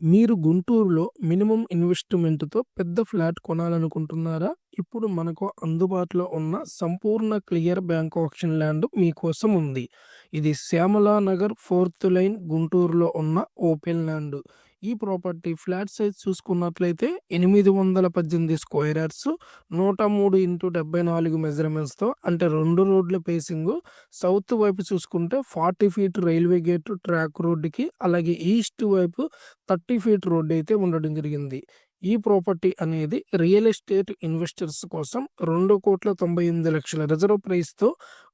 మీరు గుంటూరులో మినిమం ఇన్వెస్ట్మెంట్‌తో పెద్ద ఫ్లాట్ కొనాలనుకుంటున్నారా? ఇప్పుడు మనకు అందుబాటులో ఉన్న సంపూర్ణ క్లియర్ బ్యాంక్ ఆప్షన్ ల్యాండ్ మీకోసం ఉంది. ఇది శ్యామలా నగర్ ఫోర్త్ లైన్ గుంటూరులో ఉన్న ఓపెన్ ల్యాండ్. ఈ ప్రాపర్టీ ఫ్లాట్ సైజ్ చూసుకున్నట్లయితే 818 స్క్వేర్ యార్డ్స్ 103 ఇంటూ 74 మెజర్మెంట్స్‌తో అంటే రెండు రోడ్ల పేసింగ్ సౌత్ వైపు చూసుకుంటే 40 ఫీట్ రైల్వే గేట్ ట్రాక్ రోడ్డుకి అలాగే ఈస్ట్ వైపు 30 ఫీట్ రోడ్ అయితే ఉండడం జరిగింది. ఈ ప్రాపర్టీ అనేది రియల్ ఎస్టేట్ ఇన్వెస్టర్స్ కోసం 2,98,00,000 రిజర్వ్ ప్రైస్‌తో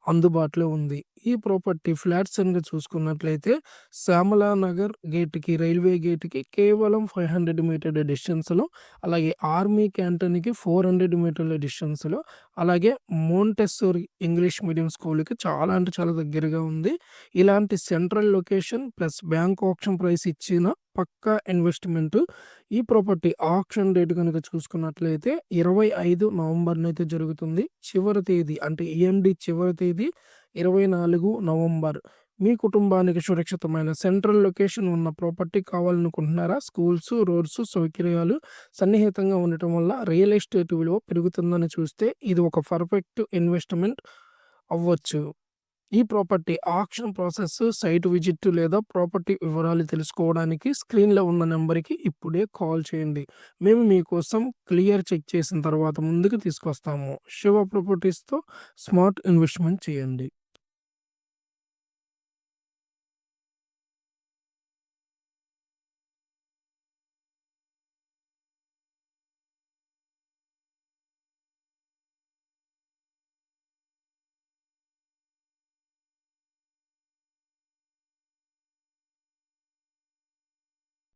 అందుబాటులో ఉంది. ఈ ప్రాపర్టీ ఫ్లాట్స్ కనుక చూసుకున్నట్లయితే శ్యామలా నగర్ గేట్‌కి రైల్వే గేట్‌కి కేవలం 500 మీటర్ల డిస్టెన్స్‌లో అలాగే ఆర్మీ క్యాంటన్కి ఫోర్ హండ్రెడ్ మీటర్ల డిస్టెన్స్‌లో అలాగే మోంటెస్సోరి ఇంగ్లీష్ మీడియం స్కూల్‌కి చాలా అంటే చాలా దగ్గరగా ఉంది. ఇలాంటి central location plus bank option price ఇచ్చిన పక్కా ఇన్వెస్ట్‌మెంట్. ఈ ప్రాపర్టీ ఆక్షన్ డేట్ కనుక చూసుకున్నట్లయితే ఇరవై ఐదు నవంబర్ను అయితే జరుగుతుంది. చివరి తేదీ అంటే ఈఎండి చివరి తేదీ 24 నవంబర్. మీ కుటుంబానికి సురక్షితమైన సెంట్రల్ లొకేషన్ ఉన్న ప్రాపర్టీ కావాలనుకుంటున్నారా? స్కూల్స్, రోడ్స్ సౌకర్యాలు సన్నిహితంగా ఉండటం వల్ల రియల్ ఎస్టేట్ విలువ పెరుగుతుందని చూస్తే ఇది ఒక పర్ఫెక్ట్ ఇన్వెస్ట్‌మెంట్ అవ్వచ్చు. ఈ property auction process, site visit లేదా ప్రాపర్టీ వివరాలు తెలుసుకోవడానికి స్క్రీన్‌లో ఉన్న నెంబర్కి ఇప్పుడే కాల్ చేయండి. మేము మీకోసం క్లియర్ చెక్ చేసిన తర్వాత ముందుకు తీసుకొస్తాము. శివ ప్రాపర్టీస్‌తో స్మార్ట్ ఇన్వెస్ట్‌మెంట్ చేయండి.